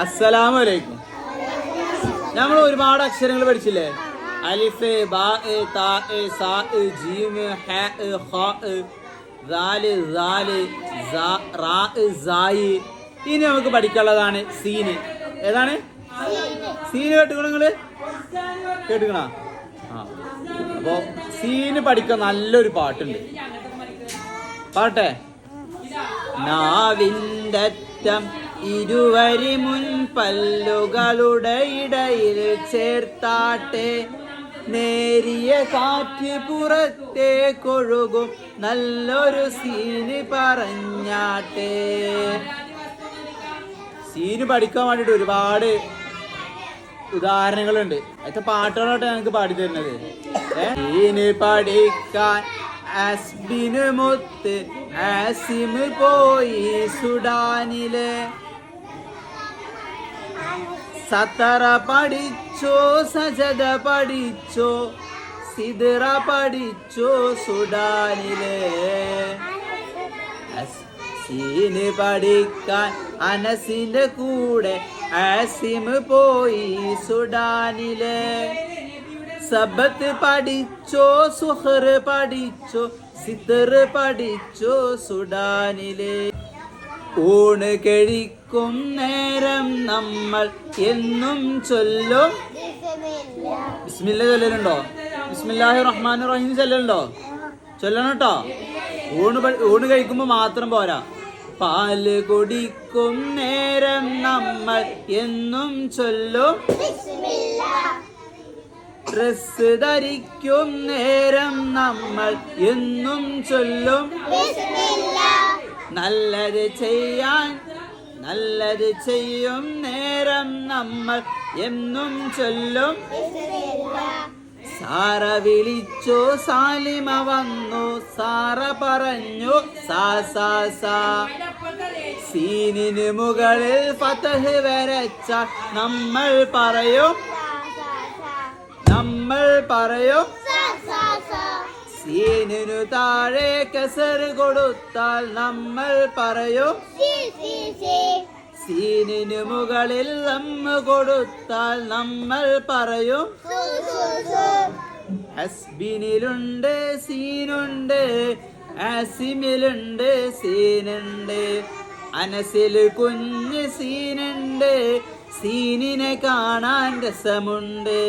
അസ്സലാമു അലൈക്കും നമ്മൾ ഒരുപാട് അക്ഷരങ്ങൾ പഠിച്ചില്ലേ? അലിഫ് ബാ താ സാ ജീം ഹ റാ സായി. ഇനി നമുക്ക് പഠിക്കാനുള്ളതാണ് സീന്. ഏതാണ്? സീന് കേട്ടുക്കണോ നിങ്ങൾ? കേട്ടുക്കണ? ആ. അപ്പോ സീന് പഠിക്കാൻ നല്ലൊരു പാട്ടുണ്ട്. പാട്ടെ? നാവിന്റെ ഇരുവരി മുൻ പല്ലുകളുടെ ഇടയിൽ ചേർത്താട്ടെ. നേരിയ കാറ്റ് പുറത്തേക്കൊഴുകും നല്ലൊരു സീന് പറഞ്ഞാട്ടെ. സീന് പഠിക്കാൻ വേണ്ടിയിട്ട് ഒരുപാട് ഉദാഹരണങ്ങളുണ്ട്. അതിന്റെ പാട്ടുകളോട്ടെ ഞങ്ങൾക്ക് പാടി തരുന്നത്? സീന് പഠിക്കാൻ അസ്ബിന് മുത്ത് ആസിമ് പോയി സുഡാനിലെ. സത്തറ പഠിച്ചോ സജദ പഠിച്ചോ സിദറ പഠിച്ചോ സുഡാനിലെ. സീന് പഠിക്കാൻ അനസിന്റെ കൂടെ ആസിമ് പോയി സുഡാനിലെ. സബത്ത് പഠിച്ചോ സുഹർ പഠിച്ചോ സിദർ പഠിച്ചോ സുഡാനിലെ. ഊണ് കഴിക്കും നേരം നമ്മൾ എന്നും ചൊല്ലും. ബിസ്മില്ല ചൊല്ലലുണ്ടോ? ബിസ്മില്ലാഹി റഹ്മാൻ റഹീം ചൊല്ലലുണ്ടോ? ചൊല്ലണം കേട്ടോ ഊണ് ഊണ് കഴിക്കുമ്പോൾ മാത്രം പോരാ. പാൽ കുടിക്കും നേരം നമ്മൾ എന്നും ചൊല്ലും. ഡ്രസ് ധരിക്കും നേരം നമ്മൾ എന്നും ചൊല്ലും. നല്ലത് ചെയ്യാൻ നല്ലത് ചെയ്യും നേരം നമ്മൾ എന്നും ചൊല്ലും. സാറ വിളിച്ചു സാലിമ വന്നു സാറ പറഞ്ഞു സാ സാ സാ. സീനിന് മുകളിൽ ഫതഹ് വരച്ച നമ്മൾ പറയും. നമ്മൾ പറയും. സീനിനു താഴെ കസർ കൊടുത്താൽ നമ്മൾ പറയും. സീനിനു മുകളിൽ നമ്മ കൊടുത്താൽ നമ്മൾ പറയും. ഹസ്ബിനിലുണ്ട് സീനുണ്ട് ആസിമിലുണ്ട് സീനുണ്ട്. അനസിൽ കുഞ്ഞ് സീനുണ്ട് സീനിനെ കാണാൻ രസമുണ്ട്.